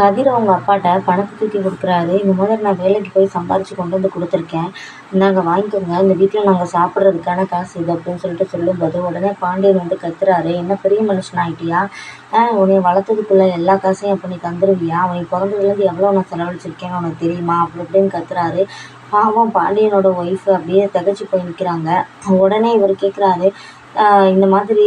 கதிர் அவங்க அப்பாட்ட பணத்தை தூக்கி கொடுக்குறாரு. இந்த மாதிரி நான் வேலைக்கு போய் சம்பாரித்து கொண்டு வந்து கொடுத்துருக்கேன். இந்தாங்க வாங்கிக்கோங்க. இந்த வீட்டில் நாங்கள் சாப்பிட்றதுக்கான காசு இது அப்படின்னு சொல்லிட்டு சொல்லும்போது உடனே பாண்டியன் வந்து கத்துறாரு. என்ன பெரிய மனுஷன் ஆகிட்டியா உன்னை வளர்த்ததுக்குள்ள எல்லா காசையும் அப்போ நீ தந்துடுவியா அவனுக்கு பிறந்ததுலேருந்து எவ்வளோ நான் செலவழிச்சிருக்கேன்னு உனக்கு தெரியுமா? அப்படி இப்படின்னு கத்துறாரு. பாவம் பாண்டியனோட ஒய்ஃப் அப்படியே தகச்சு போய் நிற்கிறாங்க உடனே இவர் கேட்குறாரு இந்த மாதிரி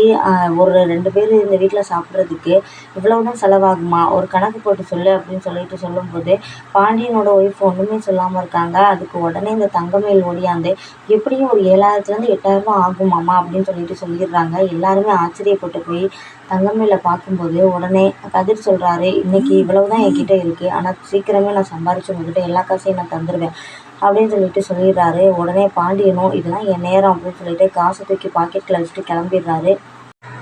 ஒரு ரெண்டு பேர் இந்த வீட்டில் சாப்பிட்றதுக்கு இவ்வளவு தான் செலவாகுமா? ஒரு கணக்கு போட்டு சொல்லு அப்படின்னு சொல்லிட்டு சொல்லும்போது பாண்டியனோட ஒய்ஃப் ஒன்றுமே சொல்லாமல் இருக்காங்க. அதுக்கு உடனே இந்த தங்கமயில் ஓடியாந்து எப்படியும் ஒரு ஏழாயிரத்துலேருந்து எட்டாயிரரூபா ஆகுமாம்மா அப்படின்னு சொல்லிட்டு சொல்லிடுறாங்க. எல்லாருமே ஆச்சரியப்பட்டு போய் தங்கமயிலை பார்க்கும்போது உடனே கதிர் சொல்கிறாரு இன்றைக்கி இவ்வளவு தான் என்கிட்ட இருக்குது ஆனால் சீக்கிரமே நான் சம்பாரித்து உங்ககிட்ட எல்லா காசையும் நான் தந்துடுவேன் அப்படின்னு சொல்லிட்டு சொல்லிடுறாரு. உடனே பாண்டியனும் இதெல்லாம் என் நேரம் அப்படின்னு சொல்லிட்டு காசை தூக்கி பாக்கெட்டில் வச்சுட்டு கிளம்பிடுறாரு.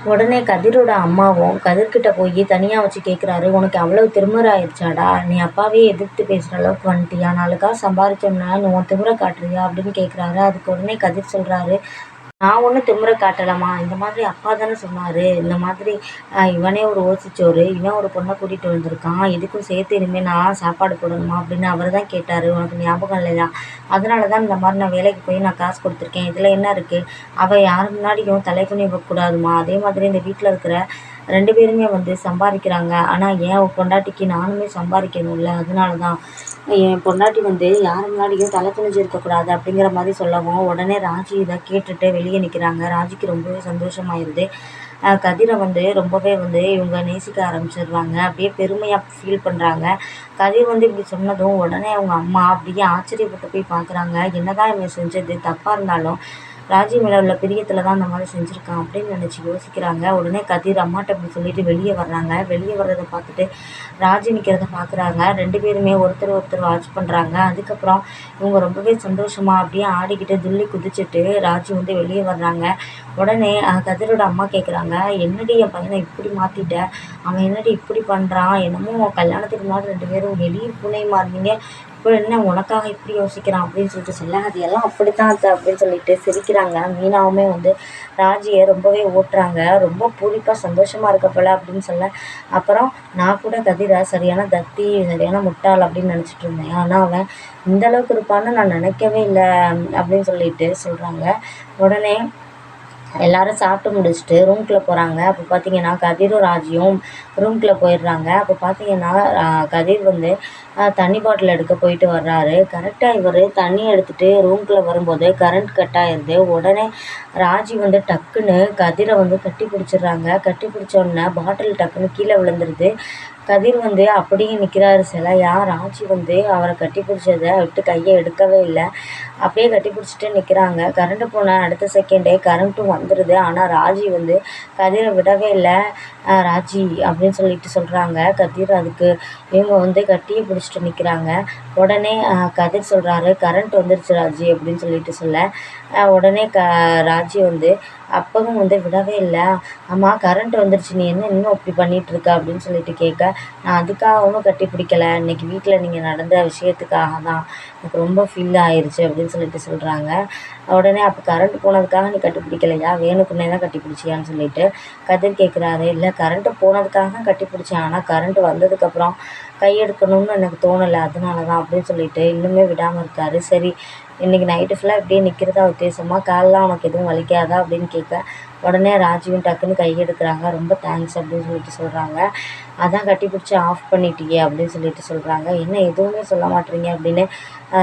உடனே கதிரோட அம்மாவும் கதிர்கிட்ட போய் தனியாக வச்சு கேட்குறாரு உனக்கு அவ்வளோ திருமுறை ஆயிடுச்சாடா? நீ அப்பாவே எதிர்த்து பேசுகிற அளவுக்கு வந்துட்டியா? நாலு காசு சம்பாரிச்சோம்னா நீ உன் திமுறை காட்டுறியா? அப்படின்னு கேட்குறாரு அதுக்கு உடனே கதிர் சொல்கிறாரு நான் ஒன்றும் திமுறை காட்டலாமா இந்த மாதிரி அப்பா தானே சொன்னார். இந்த மாதிரி இவனே ஒரு ஓசிச்சோறு இவன் ஒரு பொண்ணை கூட்டிகிட்டு வந்திருக்கான். இதுக்கும் சேர்த்து இனிமேல் நான் சாப்பாடு போடணுமா அப்படின்னு அவர் தான் கேட்டார். உனக்கு ஞாபகம் இல்லையா? அதனால தான் இந்த மாதிரி நான் வேலைக்கு போய் நான் காசு கொடுத்துருக்கேன். இதில் என்ன இருக்குது அவள் யார் முன்னாடியும் தலை குனிவக்கூடாதுமா அதே மாதிரி இந்த வீட்டில் இருக்கிற ரெண்டு பேருமே வந்து சம்பாதிக்கிறாங்க. ஆனால் என் பொண்டாட்டிக்கு நானுமே சம்பாதிக்கணும்ல. அதனால தான் என் பொண்டாட்டி வந்து யார் முன்னாடியும் தலை குனிஞ்சு இருக்கக்கூடாது அப்படிங்கிற மாதிரி சொல்லவும் உடனே ராஜி இதை கேட்டுட்டு வெளியே நிற்கிறாங்க ராஜிக்கு ரொம்பவே சந்தோஷமாயிருது. கதிரை வந்து ரொம்பவே வந்து இவங்க நேசிக்க ஆரம்பிச்சிடுறாங்க. அப்படியே பெருமையாக ஃபீல் பண்ணுறாங்க கதிர் வந்து இப்படி சொன்னதும் உடனே அவங்க அம்மா அப்படியே ஆச்சரியப்பட்டு போய் பார்க்குறாங்க. என்னதான் இவங்க செஞ்சது தப்பாக இருந்தாலும் ராஜி மேலே உள்ள பிரியத்தில் தான் அந்த மாதிரி செஞ்சுருக்கான் அப்படின்னு நினச்சி யோசிக்கிறாங்க. உடனே கதிர் அம்மாட்ட அப்படி சொல்லிட்டு வெளியே வர்றாங்க. வெளியே வர்றதை பார்த்துட்டு ராஜி நிற்கிறத பார்க்குறாங்க ரெண்டு பேருமே ஒருத்தர் ஒருத்தர் வாட்ச் பண்ணுறாங்க அதுக்கப்புறம் இவங்க ரொம்பவே சந்தோஷமாக அப்படியே ஆடிக்கிட்டு துள்ளி குதிச்சுட்டு ராஜி வந்து வெளியே வர்றாங்க. உடனே கதிரோட அம்மா கேட்குறாங்க என்னடி என் பையனை இப்படி மாற்றிட்ட அவன் என்னடி இப்படி பண்ணுறான் என்னமோ கல்யாணத்துக்கு முன்னாடி ரெண்டு பேரும் வெளியே பூனை மாறினீங்க இப்போ என்ன உனக்காக இப்படி யோசிக்கிறான் அப்படின்னு சொல்லிட்டு சொல்ல. அது எல்லாம் அப்படித்தான் அது அப்படின்னு சொல்லிட்டு சிரிக்கிறாங்க. மீனாவுமே வந்து ராஜியை ரொம்பவே ஓட்டுறாங்க. ரொம்ப பூரிப்பாக சந்தோஷமாக இருக்க போல அப்படின்னு சொல்ல. அப்புறம் நான் கூட கதிரை சரியான தத்தி சரியான முட்டாள் அப்படின்னு நினச்சிட்டு இருந்தேன். ஆனால் அவன் இந்த அளவுக்கு இருப்பான்னு நான் நினைக்கவே இல்லை அப்படின்னு சொல்லிட்டு சொல்கிறாங்க உடனே எல்லாரும் சாப்பிட்டு முடிச்சுட்டு ரூம்குள்ளே போகிறாங்க அப்போ பார்த்தீங்கன்னா கதிரும் ராஜியும் ரூம்குள்ளே போயிடுறாங்க. அப்போ பார்த்தீங்கன்னா கதிர் வந்து தண்ணி பாட்டில் எடுக்க போயிட்டு வர்றாரு. கரெக்டாக இவர் தண்ணி எடுத்துகிட்டு ரூம்குள்ளே வரும்போது கரண்ட் கட் ஆயிடுது. உடனே ராஜி வந்து டக்குன்னு கதிரை வந்து கட்டி பிடிச்சிடுறாங்க. கட்டி பிடிச்சோடனே பாட்டில் டக்குன்னு கீழே விழுந்துருது. கதிர் வந்து அப்படியே நிற்கிறாரு சிலையா ராஜி வந்து அவரை கட்டி பிடிச்சதை விட்டு கையை எடுக்கவே இல்லை. அப்படியே கட்டி பிடிச்சிட்டு நிற்கிறாங்க கரண்ட்டு போன அடுத்த செகண்டே கரண்ட்டும் வந்துடுது ஆனால் ராஜி வந்து கதிரை விடவே இல்லை. ராஜி அப்படின்னு சொல்லிட்டு சொல்கிறாங்க கதிர் அதுக்கு இவங்க வந்து கட்டியை பிடிச்சிட்டு நிற்கிறாங்க உடனே கதிர் சொல்கிறாரு கரண்ட் வந்துருச்சு ராஜி அப்படின்னு சொல்லிட்டு சொல்ல. உடனே க ராஜி வந்து அப்பவும் வந்து விடவே இல்லை. அம்மா கரண்ட் வந்துருச்சு. நீ என்ன இன்னும் இப்படி பண்ணிகிட்ருக்க அப்படின்னு சொல்லிட்டு கேட்க நான் அதுக்காக ஒன்றும் கட்டி பிடிக்கல. இன்றைக்கி வீட்டில் நீங்கள் நடந்த விஷயத்துக்காக தான். எனக்கு ரொம்ப ஃபீல் ஆயிடுச்சு அப்படின்னு சொல்லிட்டு சொல்கிறாங்க உடனே அப்போ கரண்ட் போனதுக்காக நீ கட்டி பிடிக்கலையா? வேணுக்குன்னே தான் கட்டி பிடிச்சியான்னு சொல்லிட்டு கதிர் கேட்குறாரு இல்லை கரண்ட்டு போனதுக்காக தான் கட்டி பிடிச்சேன். ஆனால் கரண்ட்டு வந்ததுக்கப்புறம் கை எடுக்கணும்னு எனக்கு தோணலை. அதனால தான் அப்படின்னு சொல்லிட்டு இன்னுமே விடாமல் இருக்கார். சரி இன்றைக்கி நைட்டு ஃபுல்லாக இப்படியே நிற்கிறதா உத்தேசமாக காலெலாம் உனக்கு எதுவும் வலிக்காதா? அப்படின்னு கேட்க உடனே ராஜுவும் டக்குன்னு கை எடுக்கிறாங்க. ரொம்ப தேங்க்ஸ் அப்படின்னு சொல்லிட்டு சொல்கிறாங்க அதான் கட்டி பிடிச்சி ஆஃப் பண்ணிட்டியே அப்படின்னு சொல்லிட்டு சொல்கிறாங்க என்ன எதுவுமே சொல்ல மாட்டீங்க அப்படின்னு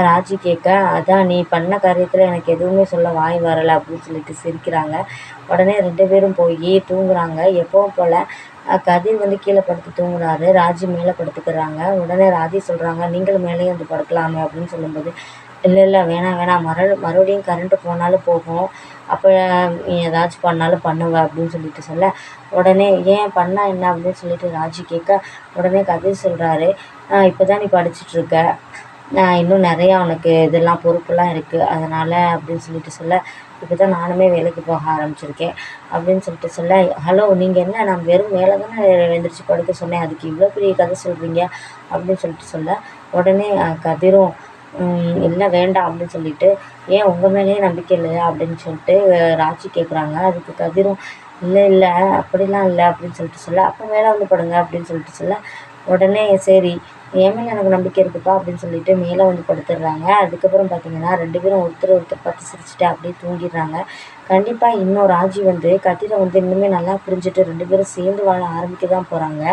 ராஜி கேட்க அதான் நீ பண்ண காரியத்தில் எனக்கு எதுவுமே சொல்ல வாய் வரலை அப்படின்னு சொல்லிட்டு சிரிக்கிறாங்க. உடனே ரெண்டு பேரும் போய் தூங்குறாங்க. எப்பவும் போல் கதிர் வந்து கீழே படுத்து தூங்குறாரு. ராஜி மேலே படுத்துக்கிறாங்க. உடனே ராஜி சொல்கிறாங்க நீங்களும் மேலேயும் வந்து படுக்கலாமே அப்படின்னு சொல்லும்போது இல்லை இல்லை வேணாம் வேணாம். மறு மறுபடியும் கரண்ட்டு போனாலும் போகும். அப்போ நீ ஏதாச்சும் பண்ணாலும் பண்ணுவ அப்படின்னு சொல்லிட்டு சொல்ல. உடனே ஏன் பண்ணால் என்ன? அப்படின்னு சொல்லிட்டு ராஜி கேட்க உடனே கதிர் சொல்கிறாரு இப்போ தான் நீ படிச்சிட்ருக்க இன்னும் நிறையா உனக்கு இதெல்லாம் பொறுப்புலாம் இருக்குது அதனால் அப்படின்னு சொல்லிட்டு சொல்ல இப்போ தான் நானுமே வேலைக்கு போக ஆரம்பிச்சிருக்கேன். அப்படின்னு சொல்லிட்டு சொல்ல ஹலோ நீங்கள் என்ன? நான் வெறும் வேலை தானே எழுந்திரிச்சு படுக்க சொன்னேன். அதுக்கு இவ்வளோ பெரிய கதை சொல்கிறீங்க அப்படின்னு சொல்லிட்டு சொல்ல உடனே கதிரும் இல்லை வேண்டாம் அப்படின்னு சொல்லிட்டு ஏன் உங்கள் மேலேயே நம்பிக்கை இல்லையா? அப்படின்னு சொல்லிட்டு ராஜி கேட்குறாங்க அதுக்கு கதிரும் இல்லை இல்லை அப்படிலாம் இல்லை அப்படின்னு சொல்லிட்டு சொல்ல அப்போ மேலே வந்து படுங்க அப்படின்னு சொல்லிட்டு சொல்ல உடனே சரி என் மேலே எனக்கு நம்பிக்கை இருக்குப்பா அப்படின்னு சொல்லிட்டு மேலே வந்து படுத்துடுறாங்க. அதுக்கப்புறம் பார்த்தீங்கன்னா ரெண்டு பேரும் ஒருத்தர் ஒருத்தர் பார்த்து சிரிச்சுட்டு அப்படியே தூங்கிடுறாங்க. கண்டிப்பாக இன்னும் ராஜி வந்து கதிரை வந்து இன்னுமே நல்லா புரிஞ்சுட்டு ரெண்டு பேரும் சேர்ந்து வாழ ஆரம்பிக்க தான் போகிறாங்க